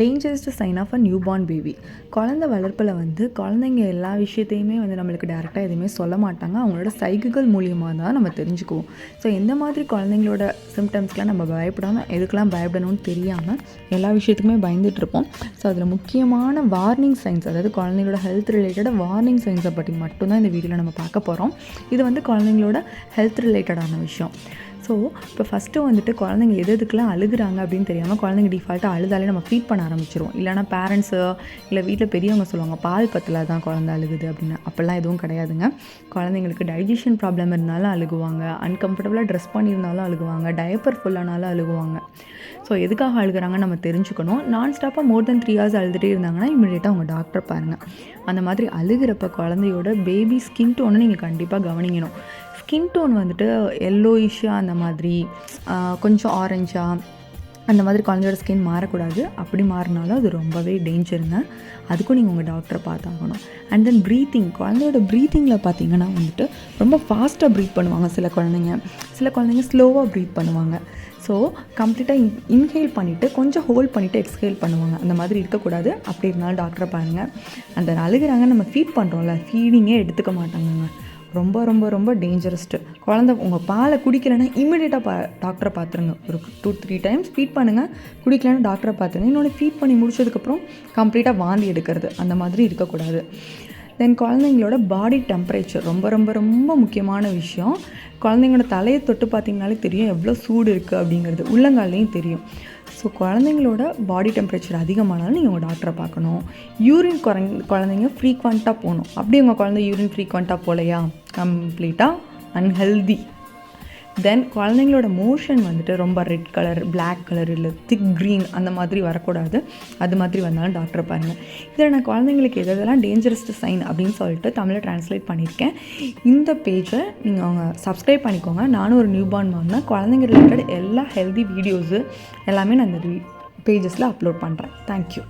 Dangerous sign of a newborn baby குழந்த வளர்ப்பில் வந்து குழந்தைங்க எல்லா விஷயத்தையுமே வந்து நம்மளுக்கு டேரெக்டாக எதுவுமே சொல்ல மாட்டாங்க. அவங்களோட சைகுகள் மூலியமாக தான் நம்ம தெரிஞ்சுக்குவோம். ஸோ எந்த மாதிரி குழந்தைங்களோட சிம்டம்ஸ்க்கெலாம் நம்ம பயப்படாமல் எதுக்கெல்லாம் பயப்படணும்னு தெரியாமல் எல்லா விஷயத்துக்குமே பயந்துட்டுருப்போம் ஸோ அதில் முக்கியமான வார்னிங் சைன்ஸ் அதாவது குழந்தைங்களோட ஹெல்த் ரிலேட்டடாக வார்னிங் சைன்ஸை பற்றி மட்டும்தான் இந்த வீடியோவில் நம்ம பார்க்க போகிறோம் இது வந்து குழந்தைங்களோட ஹெல்த் ரிலேட்டடான விஷயம். ஸோ இப்போ ஃபஸ்ட்டு வந்துட்டு குழந்தைங்க எது எதுக்கெல்லாம் அழுகுறாங்க அப்படின்னு தெரியாமல் குழந்தைங்க டிஃபால்ட்டாக அழுதாலே நம்ம ஃபீட் பண்ண ஆரம்பிச்சிருவோம். இல்லைனா பேரண்ட்ஸு இல்லை வீட்டில் பெரியவங்க சொல்லுவாங்க பால் பத்தில் தான் குழந்தை அழுகுது அப்படின்னு. அப்போல்லாம் எதுவும் கிடையாதுங்க. குழந்தைங்களுக்கு டைஜஷன் ப்ராப்ளம் இருந்தாலும் அழுகுவாங்க. அன்கம்ஃபர்டபுளாக ட்ரெஸ் பண்ணியிருந்தாலும் அழுகுவாங்க. டயப்பர் ஃபுல்லானாலும் அழுகுவாங்க. ஸோ எதுக்காக அழுகுறாங்கன்னு நம்ம தெரிஞ்சுக்கணும். நான் ஸ்டாப்பாக மோர் தென் த்ரீ ஹவர்ஸ் அழுதுகிட்டே இருந்தாங்கன்னா இமீடியட்டாக அவங்க டாக்டர் பாருங்கள் அந்த மாதிரி அழுகிறப்ப குழந்தையோட பேபி ஸ்கின் டோனை நீங்கள் கண்டிப்பாக கவனிக்கணும். ஸ்கின் டோன் வந்துட்டு எல்லோயிஷாக அந்த மாதிரி கொஞ்சம் ஆரஞ்சாக அந்த மாதிரி குழந்தையோட ஸ்கின் மாறக்கூடாது. அப்படி மாறினாலும் அது ரொம்பவே டேஞ்சருங்க அதுக்கும் நீங்கள் உங்கள் டாக்டரை பார்த்தாகணும். அண்ட் தென் ப்ரீத்திங் குழந்தையோட ப்ரீத்திங்கில் பார்த்தீங்கன்னா வந்துட்டு ரொம்ப ஃபாஸ்ட்டாக ப்ரீத் பண்ணுவாங்க சில குழந்தைங்க. சில குழந்தைங்க ஸ்லோவாக ப்ரீத் பண்ணுவாங்க. ஸோ கம்ப்ளீட்டாக இன் இன்ஹேல் பண்ணிவிட்டு கொஞ்சம் ஹோல்ட் பண்ணிவிட்டு எக்ஸ்ஹேல் பண்ணுவாங்க. அந்த மாதிரி இருக்கக்கூடாது. அப்படி இருந்தாலும் டாக்டரை பாருங்கள் அந்த அழுகுறாங்க நம்ம ஃபீட் பண்ணுறோம்ல ஃபீடிங்கே எடுத்துக்க மாட்டாங்கங்க. ரொம்ப ரொம்ப ரொம்ப டேஞ்சரஸ்ட்டு குழந்த உங்கள் பாலை குடிக்கலைன்னா இம்மிடியட்டாக பா டாக்டரை பார்த்துருங்க ஒரு டூ த்ரீ டைம்ஸ் ஃபீட் பண்ணுங்கள் குடிக்கலைன்னா டாக்டரை பார்த்துருங்க இன்னொன்று ஃபீட் பண்ணி முடிச்சதுக்கப்புறம் கம்ப்ளீட்டாக வாந்தி எடுக்கிறது. அந்த மாதிரி இருக்கக்கூடாது. தென் குழந்தைங்களோட பாடி டெம்பரேச்சர் ரொம்ப ரொம்ப ரொம்ப முக்கியமான விஷயம். குழந்தைங்களோட தலையை தொட்டு பார்த்தீங்கனாலே தெரியும் எவ்வளோ சூடு இருக்குது அப்படிங்கிறது. உள்ளங்காலையும் தெரியும். ஸோ குழந்தைங்களோட பாடி டெம்பரேச்சர் அதிகமானாலும் நீங்கள் உங்கள் டாக்டரை பார்க்கணும் யூரின் குறை குழந்தைங்க ஃப்ரீக்வெண்ட்டாக போகணும். அப்படி உங்கள் குழந்தை யூரின் ஃப்ரீக்வெண்ட்டாக போகலையா? கம்ப்ளீட்டாக அன்ஹெல்தி தென் குழந்தைங்களோட மோஷன் வந்துட்டு ரொம்ப ரெட் கலர் பிளாக் கலர் இல்லை திக் க்ரீன் அந்த மாதிரி வரக்கூடாது. அது மாதிரி வந்தாலும் டாக்டரை பாருங்கள் இதில் நான் குழந்தைங்களுக்கு எது எதெல்லாம் டேஞ்சரஸ்ட் சைன் அப்படின்னு சொல்லிட்டு தமிழை ட்ரான்ஸ்லேட் பண்ணியிருக்கேன். இந்த பேஜை நீங்கள் அவங்க சப்ஸ்கிரைப் பண்ணிக்கோங்க. நானும் ஒரு நியூ பார்ன் மாம்னா குழந்தைங்க ரிலேட்டட் எல்லா ஹெல்தி வீடியோஸு எல்லாமே நான் இந்த பேஜஸில் அப்லோட் பண்ணுறேன் தேங்க்யூ